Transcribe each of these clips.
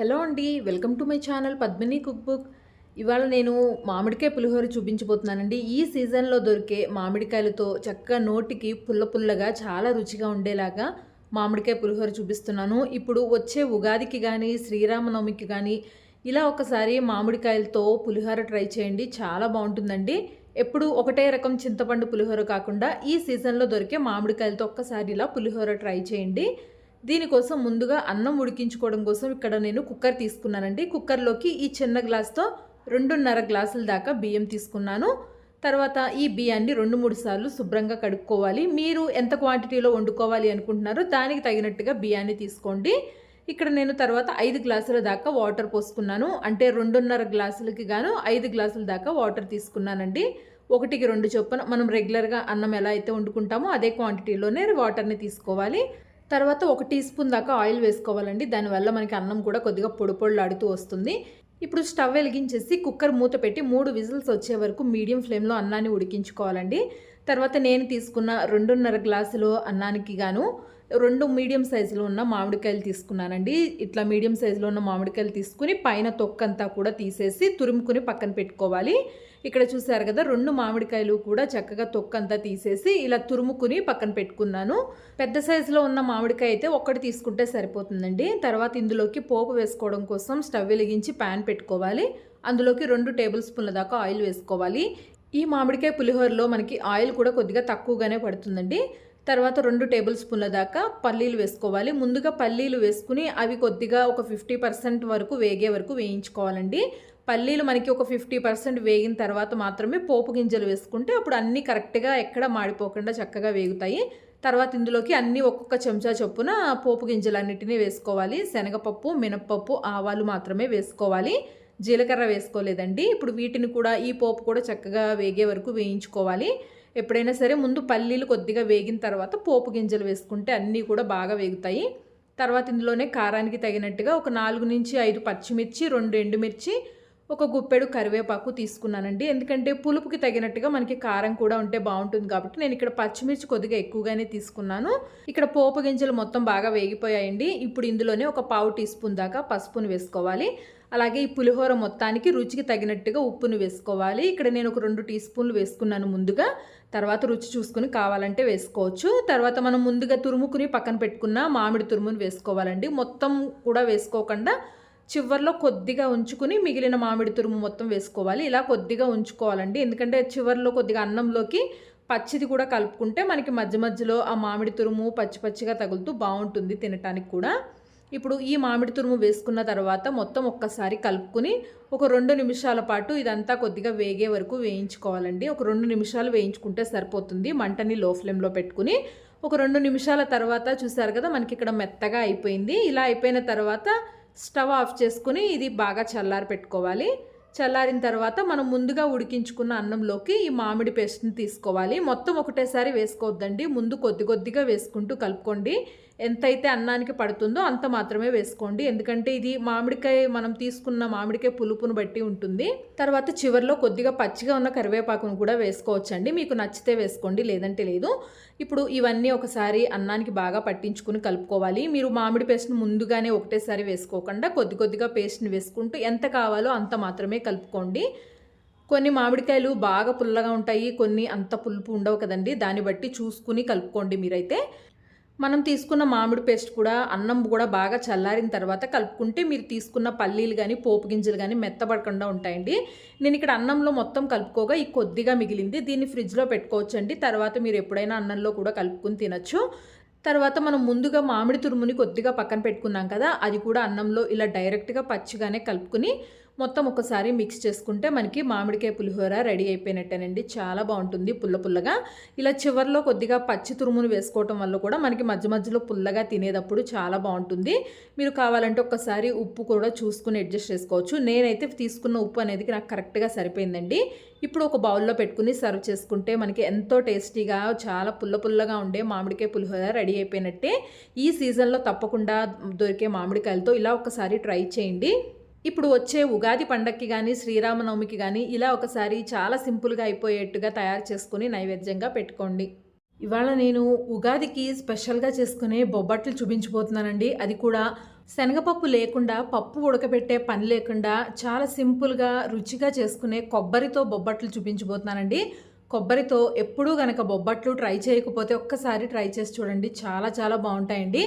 Hello అండి welcome to my channel Padmini cook book. ఇవాళ నేను మామిడికాయ పులిహోర చూపించబోతున్నానండి. ఈ సీజన్లో దొరికే మామిడికాయలతో చక్కగా నోటికి పుల్ల పుల్లగా చాలా రుచిగా ఉండేలాగా మామిడికాయ పులిహోర చూపిస్తున్నాను. ఇప్పుడు వచ్చే ఉగాదికి కానీ శ్రీరామనవమికి కానీ ఇలా ఒకసారి మామిడికాయలతో పులిహోర ట్రై చేయండి చాలా బాగుంటుందండి. ఎప్పుడు ఒకటే రకం చింతపండు పులిహోర కాకుండా ఈ సీజన్లో దొరికే మామిడికాయలతో ఒక్కసారి ఇలా పులిహోర ట్రై చేయండి. దీనికోసం ముందుగా అన్నం ఉడికించుకోవడం కోసం ఇక్కడ నేను కుక్కర్ తీసుకున్నానండి. కుక్కర్లోకి ఈ చిన్న గ్లాస్తో రెండున్నర గ్లాసుల దాకా బియ్యం తీసుకున్నాను. తర్వాత ఈ బియ్యాన్ని రెండు మూడు సార్లు శుభ్రంగా కడుక్కోవాలి. మీరు ఎంత క్వాంటిటీలో వండుకోవాలి అనుకుంటున్నారో దానికి తగినట్టుగా బియ్యాన్ని తీసుకోండి. ఇక్కడ నేను తర్వాత ఐదు గ్లాసుల దాకా వాటర్ పోసుకున్నాను. అంటే రెండున్నర గ్లాసులకి గాను ఐదు గ్లాసుల దాకా వాటర్ తీసుకున్నానండి. ఒకటికి రెండు చొప్పున మనం రెగ్యులర్గా అన్నం ఎలా అయితే వండుకుంటామో అదే క్వాంటిటీలోనే వాటర్ని తీసుకోవాలి. తర్వాత ఒక టీ స్పూన్ దాకా ఆయిల్ వేసుకోవాలండి. దానివల్ల మనకి అన్నం కూడా కొద్దిగా పొడి పొడులాడుతూ వస్తుంది. ఇప్పుడు స్టవ్ వెలిగించేసి కుక్కర్ మూత పెట్టి మూడు విజిల్స్ వచ్చే వరకు మీడియం ఫ్లేమ్లో అన్నాన్ని ఉడికించుకోవాలండి. తర్వాత నేను తీసుకున్న రెండున్నర గ్లాసులు అన్నానికి గాను రెండు మీడియం సైజులో ఉన్న మామిడికాయలు తీసుకున్నానండి. ఇట్లా మీడియం సైజులో ఉన్న మామిడికాయలు తీసుకుని పైన తొక్కంతా కూడా తీసేసి తురుముకుని పక్కన పెట్టుకోవాలి. ఇక్కడ చూసారు కదా రెండు మామిడికాయలు కూడా చక్కగా తొక్కంతా తీసేసి ఇలా తురుముకుని పక్కన పెట్టుకున్నాను. పెద్ద సైజులో ఉన్న మామిడికాయ అయితే ఒక్కటి తీసుకుంటే సరిపోతుందండి. తర్వాత ఇందులోకి పోపు వేసుకోవడం కోసం స్టవ్ వెలిగించి ప్యాన్ పెట్టుకోవాలి. అందులోకి రెండు టేబుల్ స్పూన్ల దాకా ఆయిల్ వేసుకోవాలి. ఈ మామిడికాయ పులిహోరలో మనకి ఆయిల్ కూడా కొద్దిగా తక్కువగానే పడుతుందండి. తర్వాత రెండు టేబుల్ స్పూన్ల దాకా పల్లీలు వేసుకోవాలి. ముందుగా పల్లీలు వేసుకుని అవి కొద్దిగా ఒక ఫిఫ్టీ పర్సెంట్ వరకు వేగే వరకు వేయించుకోవాలండి. పల్లీలు మనకి ఒక ఫిఫ్టీ పర్సెంట్ వేగిన తర్వాత మాత్రమే పోపు గింజలు వేసుకుంటే అప్పుడు అన్నీ కరెక్ట్గా ఎక్కడ మాడిపోకుండా చక్కగా వేగుతాయి. తర్వాత ఇందులోకి అన్నీ ఒక్కొక్క చెంచా చొప్పున పోపు గింజలన్నిటినీ వేసుకోవాలి. శనగపప్పు మినప్పప్పు ఆవాలు మాత్రమే వేసుకోవాలి. జీలకర్ర వేసుకోలేదండి. ఇప్పుడు వీటిని కూడా ఈ పోపు కూడా చక్కగా వేగే వరకు వేయించుకోవాలి. ఎప్పుడైనా సరే ముందు పల్లీలు కొద్దిగా వేగిన తర్వాత పోపు గింజలు వేసుకుంటే అన్నీ కూడా బాగా వేగుతాయి. తర్వాత ఇందులోనే కారానికి తగినట్టుగా ఒక నాలుగు నుంచి ఐదు పచ్చిమిర్చి రెండు ఎండుమిర్చి ఒక గుప్పెడు కరివేపాకు తీసుకున్నానండి. ఎందుకంటే పులుపుకి తగినట్టుగా మనకి కారం కూడా ఉంటే బాగుంటుంది కాబట్టి నేను ఇక్కడ పచ్చిమిర్చి కొద్దిగా ఎక్కువగానే తీసుకున్నాను. ఇక్కడ పోపు గింజలు మొత్తం బాగా వేగిపోయాయండి. ఇప్పుడు ఇందులోనే ఒక పావు టీ స్పూన్ దాకా పసుపును వేసుకోవాలి. అలాగే ఈ పులిహోర మొత్తానికి రుచికి తగినట్టుగా ఉప్పును వేసుకోవాలి. ఇక్కడ నేను ఒక రెండు టీ స్పూన్లు వేసుకున్నాను ముందుగా. తర్వాత రుచి చూసుకుని కావాలంటే వేసుకోవచ్చు. తర్వాత మనం ముందుగా తురుముకుని పక్కన పెట్టుకున్న మామిడి తురుమును వేసుకోవాలండి. మొత్తం కూడా వేసుకోకుండా చివర్లో కొద్దిగా ఉంచుకుని మిగిలిన మామిడి తురుము మొత్తం వేసుకోవాలి. ఇలా కొద్దిగా ఉంచుకోవాలండి. ఎందుకంటే చివర్లో కొద్దిగా అన్నంలోకి పచ్చిది కూడా కలుపుకుంటే మనకి మధ్య మధ్యలో ఆ మామిడి తురుము పచ్చి పచ్చిగా తగులుతూ బాగుంటుంది తినటానికి కూడా. ఇప్పుడు ఈ మామిడి తురుము వేసుకున్న తర్వాత మొత్తం ఒక్కసారి కలుపుకుని ఒక రెండు నిమిషాల పాటు ఇదంతా కొద్దిగా వేగే వరకు వేయించుకోవాలండి. ఒక రెండు నిమిషాలు వేయించుకుంటే సరిపోతుంది. మంటని లో ఫ్లేమ్లో పెట్టుకుని ఒక రెండు నిమిషాల తర్వాత చూసారు కదా మనకి ఇక్కడ మెత్తగా అయిపోయింది. ఇలా అయిపోయిన తర్వాత స్టవ్ ఆఫ్ చేసుకుని ఇది బాగా చల్లారి పెట్టుకోవాలి. చల్లారిన తర్వాత మనం ముందుగా ఉడికించుకున్న అన్నంలోకి ఈ మామిడి పేస్ట్ని తీసుకోవాలి. మొత్తం ఒకటేసారి వేసుకోవద్దండి. ముందు కొద్ది కొద్దిగా వేసుకుంటూ కలుపుకోండి. ఎంతైతే అన్నానికి పడుతుందో అంత మాత్రమే వేసుకోండి. ఎందుకంటే ఇది మామిడికాయ మనం తీసుకున్న మామిడికాయ పులుపును బట్టి ఉంటుంది. తర్వాత చివరిలో కొద్దిగా పచ్చిగా ఉన్న కరివేపాకును కూడా వేసుకోవచ్చండి. మీకు నచ్చితే వేసుకోండి లేదంటే లేదు. ఇప్పుడు ఇవన్నీ ఒకసారి అన్నానికి బాగా పట్టించుకుని కలుపుకోవాలి. మీరు మామిడి పేస్ట్ని ముందుగానే ఒకటేసారి వేసుకోకుండా కొద్ది కొద్దిగా పేస్ట్ని వేసుకుంటూ ఎంత కావాలో అంత మాత్రమే కలుపుకోండి. కొన్ని మామిడికాయలు బాగా పుల్లగా ఉంటాయి కొన్ని అంత పులుపు ఉండవు కదండి. దాన్ని బట్టి చూసుకుని కలుపుకోండి మీరైతే. మనం తీసుకున్న మామిడి పేస్ట్ కూడా అన్నం కూడా బాగా చల్లారిన తర్వాత కలుపుకుంటే మీరు తీసుకున్న పల్లీలు కానీ పోపు గింజలు కానీ మెత్తబడకుండా ఉంటాయండి. నేను ఇక్కడ అన్నంలో మొత్తం కలుపుకోగా ఈ కొద్దిగా మిగిలింది. దీన్ని ఫ్రిడ్జ్లో పెట్టుకోవచ్చండి. తర్వాత మీరు ఎప్పుడైనా అన్నంలో కూడా కలుపుకుని తినచ్చు. తర్వాత మనం ముందుగా మామిడి తురుముని కొద్దిగా పక్కన పెట్టుకున్నాం కదా అది కూడా అన్నంలో ఇలా డైరెక్ట్గా పచ్చిగానే కలుపుకుని మొత్తం ఒకసారి మిక్స్ చేసుకుంటే మనకి మామిడికాయ పులిహోర రెడీ అయిపోయినట్టేనండి. చాలా బాగుంటుంది పుల్ల పుల్లగా. ఇలా చివరిలో కొద్దిగా పచ్చి తురుమును వేసుకోవటం వల్ల కూడా మనకి మధ్య మధ్యలో పుల్లగా తినేటప్పుడు చాలా బాగుంటుంది. మీరు కావాలంటే ఒకసారి ఉప్పు కూడా చూసుకుని అడ్జస్ట్ చేసుకోవచ్చు. నేనైతే తీసుకున్న ఉప్పు అనేది నాకు కరెక్ట్గా సరిపోయిందండి. ఇప్పుడు ఒక బౌల్లో పెట్టుకుని సర్వ్ చేసుకుంటే మనకి ఎంతో టేస్టీగా చాలా పుల్ల పుల్లగా ఉండే మామిడికాయ పులిహోర రెడీ అయిపోయినట్టే. ఈ సీజన్లో తప్పకుండా దొరికే మామిడికాయలతో ఇలా ఒకసారి ట్రై చేయండి. ఇప్పుడు వచ్చే ఉగాది పండక్కి కానీ శ్రీరామనవమికి కానీ ఇలా ఒకసారి చాలా సింపుల్గా అయిపోయేట్టుగా తయారు చేసుకుని నైవేద్యంగా పెట్టుకోండి. ఇవాళ నేను ఉగాదికి స్పెషల్గా చేసుకునే బొబ్బట్లు చూపించబోతున్నానండి. అది కూడా శనగపప్పు లేకుండా పప్పు ఉడకబెట్టే పని లేకుండా చాలా సింపుల్గా రుచిగా చేసుకునే కొబ్బరితో బొబ్బట్లు చూపించబోతున్నానండి. కొబ్బరితో ఎప్పుడూ గనక బొబ్బట్లు ట్రై చేయకపోతే ఒక్కసారి ట్రై చేసి చూడండి. చాలా చాలా బాగుంటాయండి.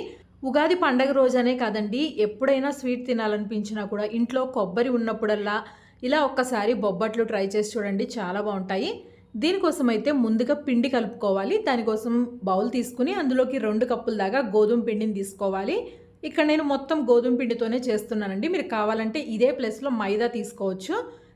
ఉగాది పండగ రోజనే కాదండి ఎప్పుడైనా స్వీట్ తినాలనిపించినా కూడా ఇంట్లో కొబ్బరి ఉన్నప్పుడల్లా ఇలా ఒక్కసారి బొబ్బట్లు ట్రై చేసి చూడండి చాలా బాగుంటాయి. దీనికోసం అయితే ముందుగా పిండి కలుపుకోవాలి దానికోసం బౌల్ తీసుకుని అందులోకి రెండు కప్పుల దాకా గోధుమ పిండిని తీసుకోవాలి. ఇక్కడ నేను మొత్తం గోధుమ పిండితోనే చేస్తున్నానండి మీరు కావాలంటే ఇదే ప్లేస్లో మైదా తీసుకోవచ్చు.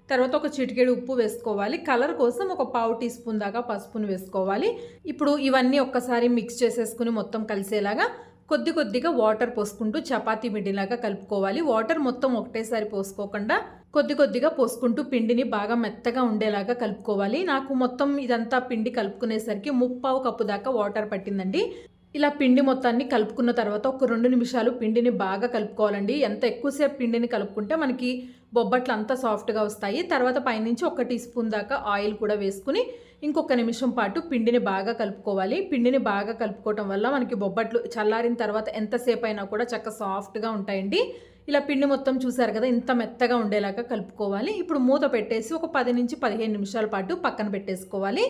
తర్వాత ఒక చిటికెడు ఉప్పు వేసుకోవాలి కలర్ కోసం ఒక పావు టీ స్పూన్ దాకా పసుపును వేసుకోవాలి. ఇప్పుడు ఇవన్నీ ఒక్కసారి మిక్స్ చేసేసుకుని మొత్తం కలిసేలాగా కొద్ది కొద్దిగా వాటర్ పోసుకుంటూ చపాతీ పిండిలాగా కలుపుకోవాలి. వాటర్ మొత్తం ఒకటేసారి పోసుకోకుండా కొద్ది కొద్దిగా పోసుకుంటూ పిండిని బాగా మెత్తగా ఉండేలాగా కలుపుకోవాలి. నాకు మొత్తం ఇదంతా పిండి కలుపుకునేసరికి ముప్పావు కప్పు దాకా వాటర్ పట్టిందండి. ఇలా పిండి మొత్తాన్ని కలుపుకున్న తర్వాత ఒక రెండు నిమిషాలు పిండిని బాగా కలుపుకోవాలండి. ఎంత ఎక్కువసేపు పిండిని కలుపుకుంటే మనకి బొబ్బట్లు అంతా సాఫ్ట్గా వస్తాయి. తర్వాత పైనుంచి ఒక టీ స్పూన్ దాకా ఆయిల్ కూడా వేసుకుని ఇంకొక నిమిషం పాటు పిండిని బాగా కలుపుకోవాలి. పిండిని బాగా కలుపుకోవటం వల్ల మనకి బొబ్బట్లు చల్లారిన తర్వాత ఎంతసేపు అయినా కూడా చక్క సాఫ్ట్గా ఉంటాయండి. ఇలా పిండి మొత్తం చూసారు కదా ఇంత మెత్తగా ఉండేలాగా కలుపుకోవాలి. ఇప్పుడు మూత పెట్టేసి ఒక పది నుంచి పదిహేను నిమిషాల పాటు పక్కన పెట్టేసుకోవాలి.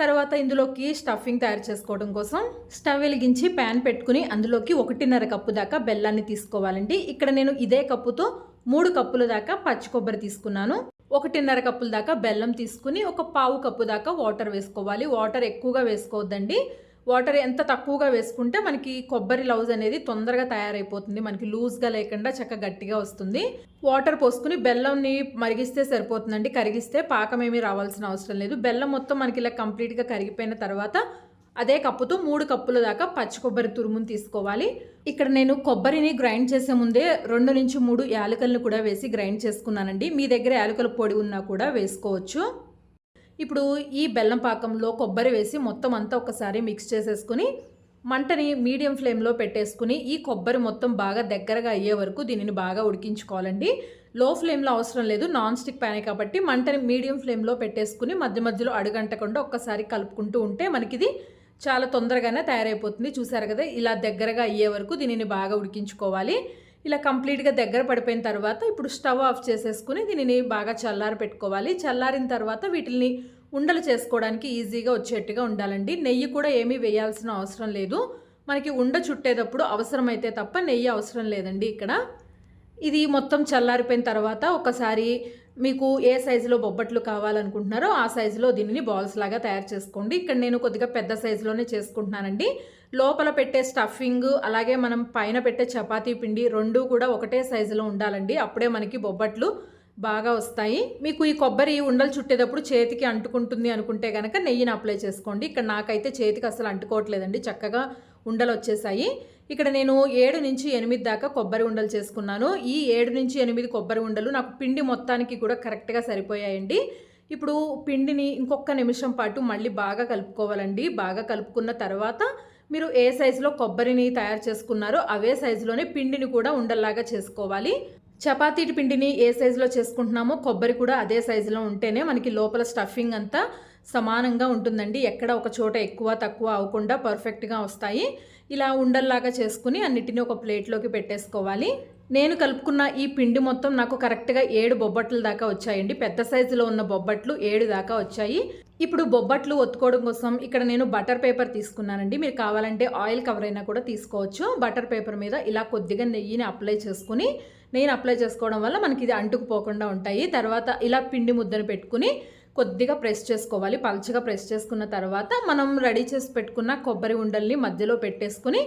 తర్వాత ఇందులోకి స్టఫింగ్ తయారు చేసుకోవడం కోసం స్టవ్ వెలిగించి ప్యాన్ పెట్టుకుని అందులోకి ఒకటిన్నర కప్పు దాకా బెల్లాన్ని తీసుకోవాలండి. ఇక్కడ నేను ఇదే కప్పుతో మూడు కప్పుల దాకా పచ్చి కొబ్బరి తీసుకున్నాను. ఒకటిన్నర కప్పుల దాకా బెల్లం తీసుకుని ఒక పావు కప్పు దాకా వాటర్ వేసుకోవాలి. వాటర్ ఎక్కువగా వేసుకోవద్దండి. వాటర్ ఎంత తక్కువగా వేసుకుంటే మనకి కొబ్బరి లౌజ్ అనేది తొందరగా తయారైపోతుంది. మనకి లూజ్గా లేకుండా చక్క గట్టిగా వస్తుంది. వాటర్ పోసుకుని బెల్లంని మరిగిస్తే సరిపోతుందండి. కరిగిస్తే పాకం ఏమీ రావాల్సిన అవసరం లేదు. బెల్లం మొత్తం మనకి ఇలా కంప్లీట్గా కరిగిపోయిన తర్వాత అదే కప్పుతో మూడు కప్పుల దాకా పచ్చి కొబ్బరి తురుమును తీసుకోవాలి. ఇక్కడ నేను కొబ్బరిని గ్రైండ్ చేసే ముందే రెండు నుంచి మూడు యాలకలను కూడా వేసి గ్రైండ్ చేసుకున్నానండి. మీ దగ్గర యాలకల పొడి ఉన్నా కూడా వేసుకోవచ్చు. ఇప్పుడు ఈ బెల్లం పాకంలో కొబ్బరి వేసి మొత్తం అంతా ఒకసారి మిక్స్ చేసేసుకుని మంటని మీడియం ఫ్లేమ్లో పెట్టేసుకుని ఈ కొబ్బరి మొత్తం బాగా దగ్గరగా అయ్యే వరకు దీనిని బాగా ఉడికించుకోవాలండి. లో ఫ్లేమ్లో అవసరం లేదు. నాన్ స్టిక్ ప్యానే కాబట్టి మంటని మీడియం ఫ్లేమ్లో పెట్టేసుకుని మధ్య మధ్యలో అడుగంటకుండా ఒక్కసారి కలుపుకుంటూ ఉంటే మనకిది చాలా తొందరగానే తయారైపోతుంది. చూసారు కదా ఇలా దగ్గరగా అయ్యే వరకు దీనిని బాగా ఉడికించుకోవాలి. ఇలా కంప్లీట్గా దగ్గర పడిపోయిన తర్వాత ఇప్పుడు స్టవ్ ఆఫ్ చేసేసుకుని దీనిని బాగా చల్లారి పెట్టుకోవాలి. చల్లారిన తర్వాత వీటిని ఉండలు చేసుకోవడానికి ఈజీగా వచ్చేట్టుగా ఉండాలండి. నెయ్యి కూడా ఏమీ వేయాల్సిన అవసరం లేదు. మనకి ఉండ చుట్టేటప్పుడు అవసరమైతే తప్ప నెయ్యి అవసరం లేదండి ఇక్కడ. ఇది మొత్తం చల్లారిపోయిన తర్వాత ఒకసారి మీకు ఏ సైజులో బొబ్బట్లు కావాలనుకుంటున్నారో ఆ సైజులో దీనిని బాల్స్ లాగా తయారు చేసుకోండి. ఇక్కడ నేను కొద్దిగా పెద్ద సైజులోనే చేసుకుంటున్నానండి. లోపల పెట్టే స్టఫింగ్ అలాగే మనం పైన పెట్టే చపాతీ పిండి రెండు కూడా ఒకటే సైజులో ఉండాలండి. అప్పుడే మనకి బొబ్బట్లు బాగా వస్తాయి. మీకు ఈ కొబ్బరి ఉండలు చుట్టేటప్పుడు చేతికి అంటుకుంటుంది అనుకుంటే కనుక నెయ్యిని అప్లై చేసుకోండి. ఇక్కడ నాకైతే చేతికి అసలు అంటుకోవట్లేదండి. చక్కగా ఉండలు వచ్చేసాయి. ఇక్కడ నేను ఏడు నుంచి ఎనిమిది దాకా కొబ్బరి ఉండలు చేసుకున్నాను. ఈ ఏడు నుంచి ఎనిమిది కొబ్బరి ఉండలు నాకు పిండి మొత్తానికి కూడా కరెక్ట్గా సరిపోయాయండి. ఇప్పుడు పిండిని ఇంకొక నిమిషం పాటు మళ్ళీ బాగా కలుపుకోవాలండి. బాగా కలుపుకున్న తర్వాత మీరు ఏ సైజులో కొబ్బరిని తయారు చేసుకున్నారో అవే సైజులోనే పిండిని కూడా ఉండల్లాగా చేసుకోవాలి. చపాతీ పిండిని ఏ సైజులో చేసుకుంటున్నామో కొబ్బరి కూడా అదే సైజులో ఉంటేనే మనకి లోపల స్టఫింగ్ అంతా సమానంగా ఉంటుందండి. ఎక్కడ ఒక చోట ఎక్కువ తక్కువ అవ్వకుండా పర్ఫెక్ట్గా వస్తాయి. ఇలా ఉండల్లాగా చేసుకుని అన్నిటిని ఒక ప్లేట్లోకి పెట్టేసుకోవాలి. నేను కలుపుకున్న ఈ పిండి మొత్తం నాకు కరెక్ట్గా ఏడు బొబ్బట్లు దాకా వచ్చాయండి. పెద్ద సైజులో ఉన్న బొబ్బట్లు ఏడు దాకా వచ్చాయి. ఇప్పుడు బొబ్బట్లు ఒత్తుకోవడం కోసం ఇక్కడ నేను బటర్ పేపర్ తీసుకున్నానండి. మీరు కావాలంటే ఆయిల్ కవర్ అయినా కూడా తీసుకోవచ్చు. బటర్ పేపర్ మీద ఇలా కొద్దిగా నెయ్యిని అప్లై చేసుకుని నెయ్యిని అప్లై చేసుకోవడం వల్ల మనకి ఇది అంటుకుపోకుండా ఉంటాయి. తర్వాత ఇలా పిండి ముద్దను పెట్టుకుని కొద్దిగా ప్రెస్ చేసుకోవాలి. పల్చగా ప్రెస్ చేసుకున్న తర్వాత మనం రెడీ చేసి పెట్టుకున్న కొబ్బరి ఉండల్ని మధ్యలో పెట్టేసుకుని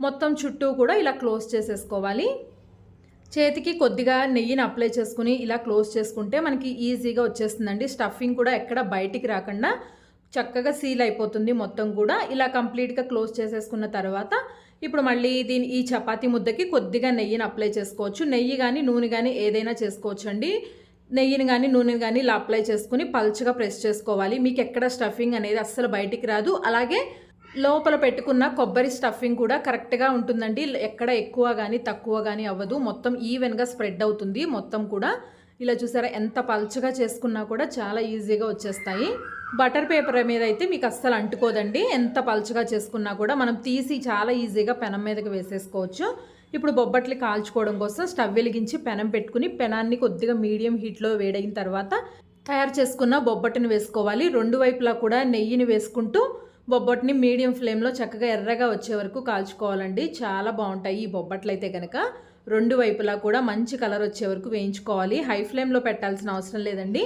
మొత్తం చుట్టూ కూడా ఇలా క్లోజ్ చేసేసుకోవాలి. చేతికి కొద్దిగా నెయ్యిని అప్లై చేసుకుని ఇలా క్లోజ్ చేసుకుంటే మనకి ఈజీగా వచ్చేస్తుందండి. స్టఫింగ్ కూడా ఎక్కడ బయటికి రాకుండా చక్కగా సీల్ అయిపోతుంది మొత్తం కూడా. ఇలా కంప్లీట్గా క్లోజ్ చేసేసుకున్న తర్వాత ఇప్పుడు మళ్ళీ దీని ఈ చపాతీ ముద్దకి కొద్దిగా నెయ్యిని అప్లై చేసుకోవచ్చు. నెయ్యి కానీ నూనె కానీ ఏదైనా చేసుకోవచ్చు అండి నెయ్యిని కానీ నూనెని కానీ ఇలా అప్లై చేసుకుని పల్చగా ప్రెస్ చేసుకోవాలి. మీకు ఎక్కడ స్టఫింగ్ అనేది అస్సలు బయటికి రాదు. అలాగే లోపల పెట్టుకున్న కొబ్బరి స్టఫింగ్ కూడా కరెక్ట్గా ఉంటుందండి. ఎక్కడ ఎక్కువ కానీ తక్కువ కానీ అవ్వదు. మొత్తం ఈవెన్గా స్ప్రెడ్ అవుతుంది. మొత్తం కూడా ఇలా చూసారా ఎంత పల్చగా చేసుకున్నా కూడా చాలా ఈజీగా వచ్చేస్తాయి. బటర్ పేపర్ మీద అయితే మీకు అస్సలు అంటుకోదండి. ఎంత పలుచగా చేసుకున్నా కూడా మనం తీసి చాలా ఈజీగా పెనం మీదకి వేసేసుకోవచ్చు. ఇప్పుడు బొబ్బట్లు కాల్చుకోవడం కోసం స్టవ్ వెలిగించి పెనం పెట్టుకుని పెనాన్ని కొద్దిగా మీడియం హీట్లో వేడైన తర్వాత తయారు చేసుకున్న బొబ్బట్టుని వేసుకోవాలి. రెండు వైపులా కూడా నెయ్యిని వేసుకుంటూ బొబ్బట్ని మీడియం ఫ్లేమ్లో చక్కగా ఎర్రగా వచ్చే వరకు కాల్చుకోవాలండి. చాలా బాగుంటాయి ఈ బొబ్బట్లు అయితే కనుక రెండు వైపులా కూడా మంచి కలర్ వచ్చే వరకు వేయించుకోవాలి. హై ఫ్లేమ్లో పెట్టాల్సిన అవసరం లేదండి.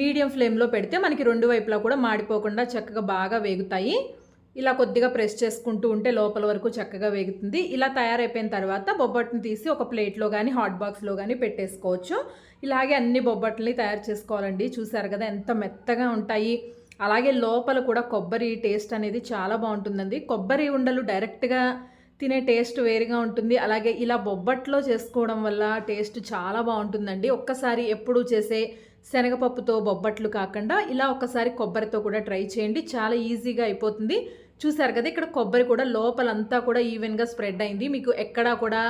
మీడియం ఫ్లేమ్లో పెడితే మనకి రెండు వైపులా కూడా మాడిపోకుండా చక్కగా బాగా వేగుతాయి. ఇలా కొద్దిగా ప్రెస్ చేసుకుంటూ ఉంటే లోపల వరకు చక్కగా వేగుతుంది. ఇలా తయారైపోయిన తర్వాత బొబ్బట్ని తీసి ఒక ప్లేట్లో కానీ హాట్ బాక్స్లో కానీ పెట్టేసుకోవచ్చు. ఇలాగే అన్ని బొబ్బట్లని తయారు చేసుకోవాలండి. చూసారు కదా ఎంత మెత్తగా ఉంటాయి. అలాగే లోపల కూడా కొబ్బరి టేస్ట్ అనేది చాలా బాగుంటుందండి. కొబ్బరి ఉండలు డైరెక్ట్గా తినే టేస్ట్ వేరుగా ఉంటుంది. అలాగే ఇలా బొబ్బట్లో చేసుకోవడం వల్ల టేస్ట్ చాలా బాగుంటుందండి. ఒక్కసారి ఎప్పుడు చేసే శనగపప్పుతో బొబ్బట్లు కాకుండా ఇలా ఒక్కసారి కొబ్బరితో కూడా ట్రై చేయండి. చాలా ఈజీగా అయిపోతుంది. చూసారు కదా ఇక్కడ కొబ్బరి కూడా లోపలంతా కూడా ఈవెన్గా స్ప్రెడ్ అయింది. మీకు ఎక్కడా కూడా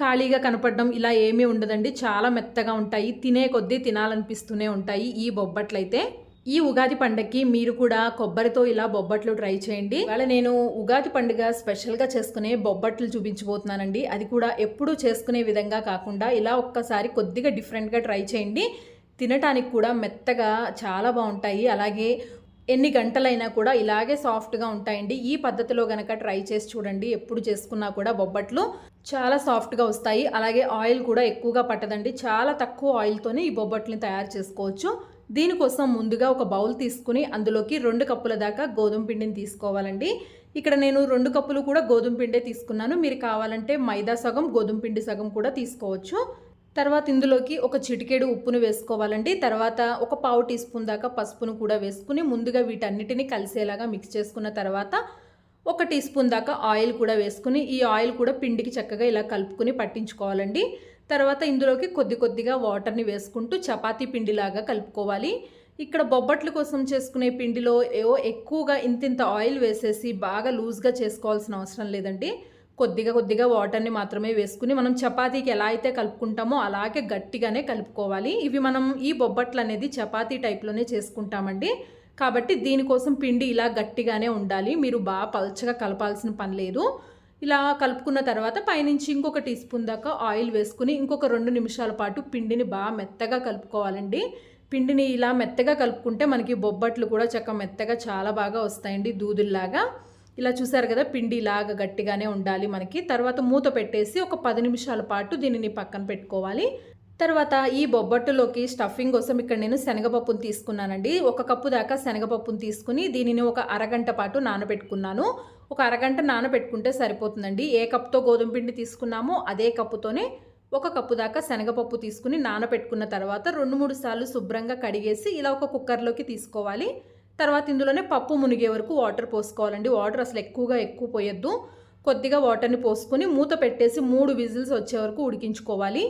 ఖాళీగా కనపడడం ఇలా ఏమీ ఉండదండి. చాలా మెత్తగా ఉంటాయి. తినే కొద్దీ తినాలనిపిస్తూనే ఉంటాయి ఈ బొబ్బట్లయితే ఈ ఉగాది పండగకి మీరు కూడా కొబ్బరితో ఇలా బొబ్బట్లు ట్రై చేయండి. ఇవాళ నేను ఉగాది పండుగ స్పెషల్గా చేసుకునే బొబ్బట్లు చూపించబోతున్నానండి. అది కూడా ఎప్పుడూ చేసుకునే విధంగా కాకుండా ఇలా ఒక్కసారి కొద్దిగా డిఫరెంట్గా ట్రై చేయండి. తినటానికి కూడా మెత్తగా చాలా బాగుంటాయి. అలాగే ఎన్ని గంటలైనా కూడా ఇలాగే సాఫ్ట్గా ఉంటాయండి. ఈ పద్ధతిలో కనుక ట్రై చేసి చూడండి. ఎప్పుడు చేసుకున్నా కూడా బొబ్బట్లు చాలా సాఫ్ట్గా వస్తాయి. అలాగే ఆయిల్ కూడా ఎక్కువగా పట్టదండి. చాలా తక్కువ ఆయిల్తోనే ఈ బొబ్బట్లని తయారు చేసుకోవచ్చు. దీనికోసం ముందుగా ఒక బౌల్ తీసుకుని అందులోకి రెండు కప్పుల దాకా గోధుమ పిండిని తీసుకోవాలండి. ఇక్కడ నేను రెండు కప్పులు కూడా గోధుమ పిండే తీసుకున్నాను. మీరు కావాలంటే మైదా సగం గోధుమ పిండి సగం కూడా తీసుకోవచ్చు. తర్వాత ఇందులోకి ఒక చిటికేడు ఉప్పును వేసుకోవాలండి. తర్వాత ఒక పావు టీ స్పూన్ దాకా పసుపును కూడా వేసుకుని ముందుగా వీటన్నిటిని కలిసేలాగా మిక్స్ చేసుకున్న తర్వాత ఒక టీ స్పూన్ దాకా ఆయిల్ కూడా వేసుకుని ఈ ఆయిల్ కూడా పిండికి చక్కగా ఇలా కలుపుకుని పట్టించుకోవాలండి. తర్వాత ఇందులోకి కొద్ది కొద్దిగా వాటర్ని వేసుకుంటూ చపాతీ పిండిలాగా కలుపుకోవాలి. ఇక్కడ బొబ్బట్ల కోసం చేసుకునే పిండిలో ఏవో ఎక్కువగా ఇంతింత ఆయిల్ వేసేసి బాగా లూజ్గా చేసుకోవాల్సిన అవసరం లేదండి. కొద్దిగా కొద్దిగా వాటర్ని మాత్రమే వేసుకుని మనం చపాతీకి ఎలా అయితే కలుపుకుంటామో అలాగే గట్టిగానే కలుపుకోవాలి. ఇవి మనం ఈ బొబ్బట్లు అనేది చపాతీ టైప్లోనే చేసుకుంటామండి. కాబట్టి దీనికోసం పిండి ఇలా గట్టిగానే ఉండాలి. మీరు బాగా పల్చగా కలపాల్సిన పని లేదు. ఇలా కలుపుకున్న తర్వాత పైనుంచి ఇంకొక టీ స్పూన్ దాకా ఆయిల్ వేసుకుని ఇంకొక రెండు నిమిషాల పాటు పిండిని బాగా మెత్తగా కలుపుకోవాలండి. పిండిని ఇలా మెత్తగా కలుపుకుంటే మనకి బొబ్బట్లు కూడా చక్క మెత్తగా చాలా బాగా వస్తాయండి దూదుల్లాగా. ఇలా చూసారు కదా పిండి ఇలాగా గట్టిగానే ఉండాలి మనకి. తర్వాత మూత పెట్టేసి ఒక పది నిమిషాల పాటు దీనిని పక్కన పెట్టుకోవాలి. తర్వాత ఈ బొబ్బట్టులోకి స్టఫింగ్ కోసం ఇక్కడ నేను శనగపప్పును తీసుకున్నానండి. ఒక కప్పు దాకా శనగపప్పును తీసుకుని దీనిని ఒక అరగంట పాటు నానబెట్టుకున్నాను. ఒక అరగంట నానబెట్టుకుంటే సరిపోతుందండి. ఏ కప్తో గోధుమ పిండి తీసుకున్నామో అదే కప్పుతోనే ఒక కప్పు దాకా శనగపప్పు తీసుకుని నానబెట్టుకున్న తర్వాత రెండు మూడు సార్లు శుభ్రంగా కడిగేసి ఇలా ఒక కుక్కర్లోకి తీసుకోవాలి. తర్వాత ఇందులోనే పప్పు మునిగే వరకు వాటర్ పోసుకోవాలండి. వాటర్ అసలు ఎక్కువగా ఎక్కువ పోయొద్దు. కొద్దిగా వాటర్ని పోసుకొని మూత పెట్టేసి మూడు విజిల్స్ వచ్చే వరకు ఉడికించుకోవాలి.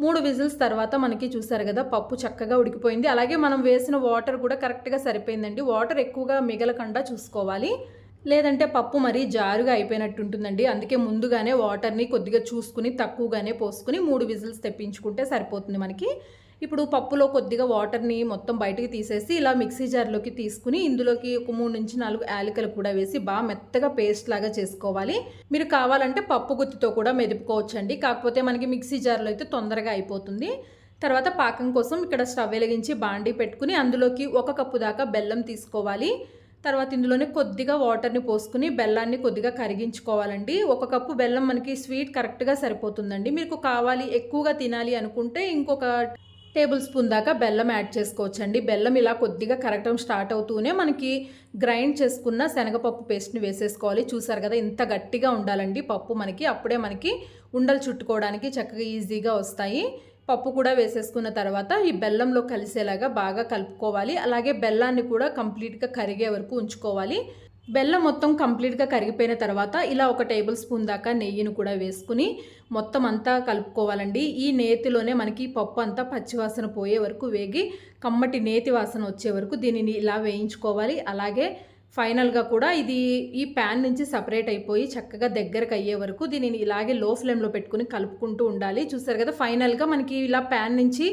మూడు విజిల్స్ తర్వాత మనకి చూసారు కదా పప్పు చక్కగా ఉడికిపోయింది. అలాగే మనం వేసిన వాటర్ కూడా కరెక్ట్గా సరిపోయిందండి. వాటర్ ఎక్కువగా మిగలకుండా చూసుకోవాలి. లేదంటే పప్పు మరీ జారుగా అయిపోయినట్టు ఉంటుందండి. అందుకే ముందుగానే వాటర్ని కొద్దిగా చూసుకుని తక్కువగానే పోసుకుని మూడు విజిల్స్ తెప్పించుకుంటే సరిపోతుంది మనకి. ఇప్పుడు పప్పులో కొద్దిగా వాటర్ని మొత్తం బయటకు తీసేసి ఇలా మిక్సీ జార్లోకి తీసుకుని ఇందులోకి ఒక మూడు నుంచి నాలుగు యాలకలు కూడా వేసి బాగా మెత్తగా పేస్ట్ లాగా చేసుకోవాలి. మీరు కావాలంటే పప్పు గుత్తితో కూడా మెదుపుకోవచ్చండి. కాకపోతే మనకి మిక్సీ జార్లో అయితే తొందరగా అయిపోతుంది. తర్వాత పాకం కోసం ఇక్కడ స్టవ్ వెలిగించి బాండీ పెట్టుకుని అందులోకి ఒక కప్పు దాకా బెల్లం తీసుకోవాలి. తర్వాత ఇందులోనే కొద్దిగా వాటర్ని పోసుకుని బెల్లాన్ని కొద్దిగా కరిగించుకోవాలండి. ఒక కప్పు బెల్లం మనకి స్వీట్ కరెక్ట్గా సరిపోతుందండి. మీకు కావాలి ఎక్కువగా తినాలి అనుకుంటే ఇంకొక టేబుల్ స్పూన్ దాకా బెల్లం యాడ్ చేసుకోవచ్చండి. బెల్లం ఇలా కొద్దిగా కరగటం స్టార్ట్ అవుతూనే మనకి గ్రైండ్ చేసుకున్న శనగపప్పు పేస్ట్ని వేసేసుకోవాలి. చూసారు కదా ఇంత గట్టిగా ఉండాలండి పప్పు మనకి. అప్పుడే మనకి ఉండలు చుట్టుకోవడానికి చక్కగా ఈజీగా వస్తాయి. పప్పు కూడా వేసేసుకున్న తర్వాత ఈ బెల్లంలో కలిసేలాగా బాగా కలుపుకోవాలి. అలాగే బెల్లాన్ని కూడా కంప్లీట్గా కరిగే వరకు ఉంచుకోవాలి. బెల్లం మొత్తం కంప్లీట్గా కరిగిపోయిన తర్వాత ఇలా ఒక టేబుల్ స్పూన్ దాకా నెయ్యిని కూడా వేసుకుని మొత్తం అంతా కలుపుకోవాలండి. ఈ నేతిలోనే మనకి పప్పు అంతా పచ్చివాసన పోయే వరకు వేగి కమ్మటి నేతి వాసన వచ్చే వరకు దీనిని ఇలా వేయించుకోవాలి. అలాగే ఫైనల్గా కూడా ఇది ఈ ప్యాన్ నుంచి సపరేట్ అయిపోయి చక్కగా దగ్గరకు అయ్యే వరకు దీనిని ఇలాగే లో ఫ్లేమ్లో పెట్టుకుని కలుపుకుంటూ ఉండాలి. చూసారు కదా ఫైనల్గా మనకి ఇలా ప్యాన్ నుంచి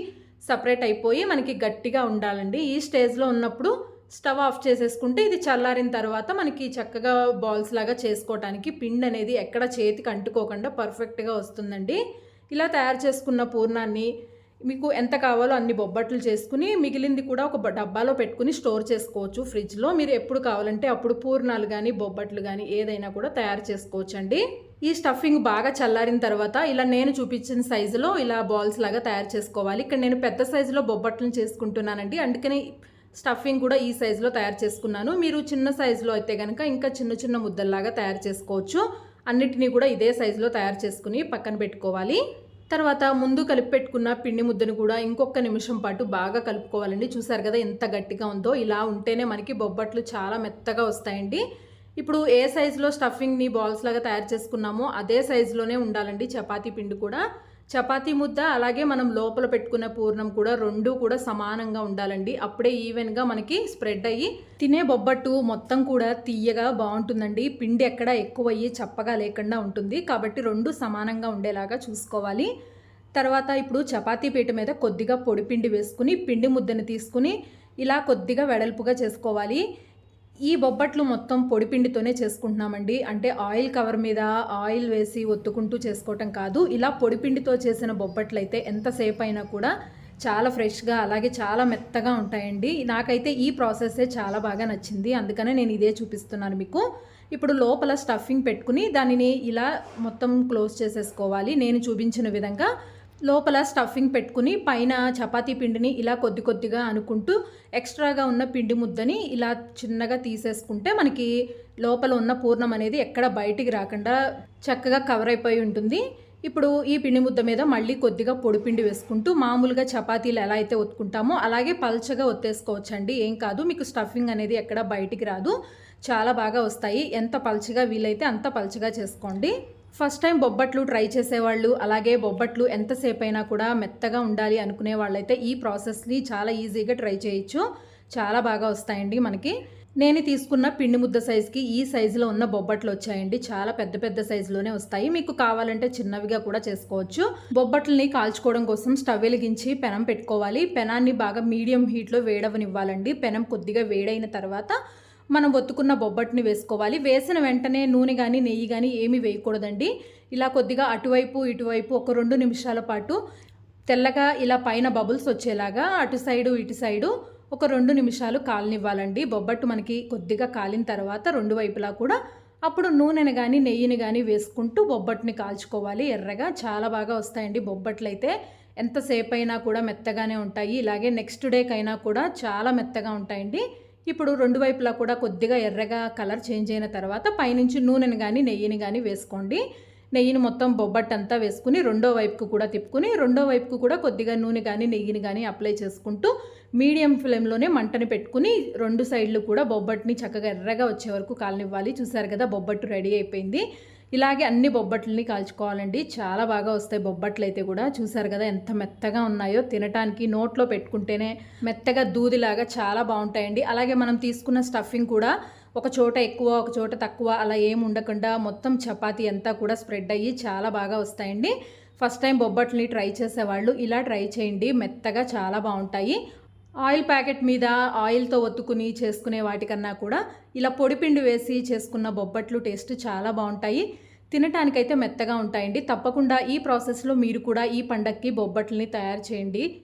సపరేట్ అయిపోయి మనకి గట్టిగా ఉండాలండి. ఈ స్టేజ్లో ఉన్నప్పుడు స్టవ్ ఆఫ్ చేసేసుకుంటే ఇది చల్లారిన తర్వాత మనకి చక్కగా బాల్స్ లాగా చేసుకోవటానికి పిండి అనేది ఎక్కడ చేతికి అంటుకోకుండా పర్ఫెక్ట్గా వస్తుందండి. ఇలా తయారు చేసుకున్న పూర్ణాన్ని మీకు ఎంత కావాలో అన్ని బొబ్బట్లు చేసుకుని మిగిలింది కూడా ఒక డబ్బాలో పెట్టుకుని స్టోర్ చేసుకోవచ్చు ఫ్రిడ్జ్లో. మీరు ఎప్పుడు కావాలంటే అప్పుడు పూర్ణాలు కానీ బొబ్బట్లు కానీ ఏదైనా కూడా తయారు చేసుకోవచ్చు అండి ఈ స్టఫింగ్ బాగా చల్లారిన తర్వాత ఇలా నేను చూపించిన సైజులో ఇలా బాల్స్ లాగా తయారు చేసుకోవాలి. ఇక్కడ నేను పెద్ద సైజులో బొబ్బట్లను చేసుకుంటున్నానండి. అందుకని స్టఫింగ్ కూడా ఈ సైజులో తయారు చేసుకున్నాను. మీరు చిన్న సైజులో అయితే కనుక ఇంకా చిన్న చిన్న ముద్దల్లాగా తయారు చేసుకోవచ్చు. అన్నిటినీ కూడా ఇదే సైజులో తయారు చేసుకుని పక్కన పెట్టుకోవాలి. తర్వాత ముందు కలిపి పెట్టుకున్న పిండి ముద్దను కూడా ఇంకొక నిమిషం పాటు బాగా కలుపుకోవాలండి. చూసారు కదా ఎంత గట్టిగా ఉందో. ఇలా ఉంటేనే మనకి బొబ్బట్లు చాలా మెత్తగా వస్తాయండి. ఇప్పుడు ఏ సైజులో స్టఫింగ్ని బాల్స్ లాగా తయారు చేసుకున్నామో అదే సైజులోనే ఉండాలండి చపాతీ పిండి కూడా. చపాతీ ముద్ద అలాగే మనం లోపల పెట్టుకున్న పూర్ణం కూడా రెండు కూడా సమానంగా ఉండాలండి. అప్పుడే ఈవెన్గా మనకి స్ప్రెడ్ అయ్యి తినే బొబ్బట్టు మొత్తం కూడా తీయగా బాగుంటుందండి. పిండి ఎక్కడ ఎక్కువ అయ్యి చప్పగా లేకుండా ఉంటుంది. కాబట్టి రెండు సమానంగా ఉండేలాగా చూసుకోవాలి. తర్వాత ఇప్పుడు చపాతీ పీట మీద కొద్దిగా పొడి పిండి వేసుకుని పిండి ముద్దని తీసుకుని ఇలా కొద్దిగా వెడల్పుగా చేసుకోవాలి. ఈ బొబ్బట్లు మొత్తం పొడిపిండితోనే చేసుకుంటున్నామండి. అంటే ఆయిల్ కవర్ మీద ఆయిల్ వేసి ఒత్తుకుంటూ చేసుకోవటం కాదు. ఇలా పొడిపిండితో చేసిన బొబ్బట్లు అయితే ఎంతసేపు అయినా కూడా చాలా ఫ్రెష్గా అలాగే చాలా మెత్తగా ఉంటాయండి. నాకైతే ఈ ప్రాసెస్సే చాలా బాగా నచ్చింది. అందుకనే నేను ఇదే చూపిస్తున్నాను మీకు. ఇప్పుడు లోపల స్టఫింగ్ పెట్టుకుని దానిని ఇలా మొత్తం క్లోజ్ చేసేసుకోవాలి. నేను చూపించిన విధంగా లోపల స్టఫింగ్ పెట్టుకుని పైన చపాతీ పిండిని ఇలా కొద్ది కొద్దిగా అనుకుంటూ ఎక్స్ట్రాగా ఉన్న పిండి ముద్దని ఇలా చిన్నగా తీసేసుకుంటే మనకి లోపల ఉన్న పూర్ణం అనేది ఎక్కడ బయటికి రాకుండా చక్కగా కవర్ అయిపోయి ఉంటుంది. ఇప్పుడు ఈ పిండి ముద్ద మీద మళ్ళీ కొద్దిగా పొడి పిండి వేసుకుంటూ మామూలుగా చపాతీలు ఎలా అయితే ఒత్తుకుంటామో అలాగే పల్చగా ఒత్తేసుకోవచ్చండి. ఏం కాదు మీకు స్టఫింగ్ అనేది ఎక్కడ బయటికి రాదు. చాలా బాగా వస్తాయి. ఎంత పల్చగా వీలైతే అంత పల్చగా చేసుకోండి. ఫస్ట్ టైం బొబ్బట్లు ట్రై చేసేవాళ్ళు అలాగే బొబ్బట్లు ఎంతసేపు అయినా కూడా మెత్తగా ఉండాలి అనుకునే వాళ్ళైతే ఈ ప్రాసెస్ని చాలా ఈజీగా ట్రై చేయొచ్చు. చాలా బాగా వస్తాయండి మనకి. నేను తీసుకున్న పిండి ముద్ద సైజుకి ఈ సైజులో ఉన్న బొబ్బట్లు వచ్చాయండి. చాలా పెద్ద పెద్ద సైజులోనే వస్తాయి. మీకు కావాలంటే చిన్నవిగా కూడా చేసుకోవచ్చు. బొబ్బట్లని కాల్చుకోవడం కోసం స్టవ్ వెలిగించి పెనం పెట్టుకోవాలి. పెనాన్ని బాగా మీడియం హీట్లో వేడవనివ్వాలండి. పెనం కొద్దిగా వేడైన తర్వాత మనం ఒత్తుకున్న బొబ్బట్ని వేసుకోవాలి. వేసిన వెంటనే నూనె కానీ నెయ్యి కానీ ఏమీ వేయకూడదండి. ఇలా కొద్దిగా అటువైపు ఇటువైపు ఒక రెండు నిమిషాల పాటు తెల్లగా ఇలా పైన బబుల్స్ వచ్చేలాగా అటు సైడు ఇటు సైడు ఒక రెండు నిమిషాలు కాలనివ్వాలండి. బొబ్బట్టు మనకి కొద్దిగా కాలిన తర్వాత రెండు వైపులా కూడా అప్పుడు నూనెను కానీ నెయ్యిని కానీ వేసుకుంటూ బొబ్బట్టుని కాల్చుకోవాలి. ఎర్రగా చాలా బాగా వస్తాయండి బొబ్బట్లు అయితే. ఎంతసేపు అయినా కూడా మెత్తగానే ఉంటాయి. ఇలాగే నెక్స్ట్ డేకైనా కూడా చాలా మెత్తగా ఉంటాయండి. ఇప్పుడు రెండు వైపులా కూడా కొద్దిగా ఎర్రగా కలర్ చేంజ్ అయిన తర్వాత పైనుంచి నూనెని కానీ నెయ్యిని కానీ వేసుకోండి. నెయ్యిని మొత్తం బొబ్బట్టు అంతా వేసుకుని రెండో వైపుకు కూడా తిప్పుకుని రెండో వైపుకు కూడా కొద్దిగా నూనె కానీ నెయ్యిని కానీ అప్లై చేసుకుంటూ మీడియం ఫ్లేమ్లోనే మంటని పెట్టుకుని రెండు సైడ్లు కూడా బొబ్బట్టుని చక్కగా ఎర్రగా వచ్చే వరకు కాలనివ్వాలి. చూసారు కదా బొబ్బట్టు రెడీ అయిపోయింది. ఇలాగే అన్ని బొబ్బట్లని కాల్చుకోవాలండి. చాలా బాగా వస్తాయి బొబ్బట్లు అయితే కూడా. చూసారు కదా ఎంత మెత్తగా ఉన్నాయో. తినటానికి నోట్లో పెట్టుకుంటేనే మెత్తగా దూదిలాగా చాలా బాగుంటాయండి. అలాగే మనం తీసుకున్న స్టఫింగ్ కూడా ఒక చోట ఎక్కువ ఒక చోట తక్కువ అలా ఏం ఉండకుండా మొత్తం చపాతీ అంతా కూడా స్ప్రెడ్ అయ్యి చాలా బాగా వస్తాయండి. ఫస్ట్ టైం బొబ్బట్లని ట్రై చేసేవాళ్ళు. ఇలా ట్రై చేయండి. మెత్తగా చాలా బాగుంటాయి. ఆయిల్ ప్యాకెట్ మీద ఆయిల్తో ఒత్తుకుని చేసుకునే వాటికన్నా కూడా ఇలా పొడిపిండి వేసి చేసుకున్న బొబ్బట్లు టేస్ట్ చాలా బాగుంటాయి. తినటానికైతే మెత్తగా ఉంటాయండి. తప్పకుండా ఈ ప్రాసెస్లో మీరు కూడా ఈ పండక్కి బొబ్బట్లని తయారు చేయండి.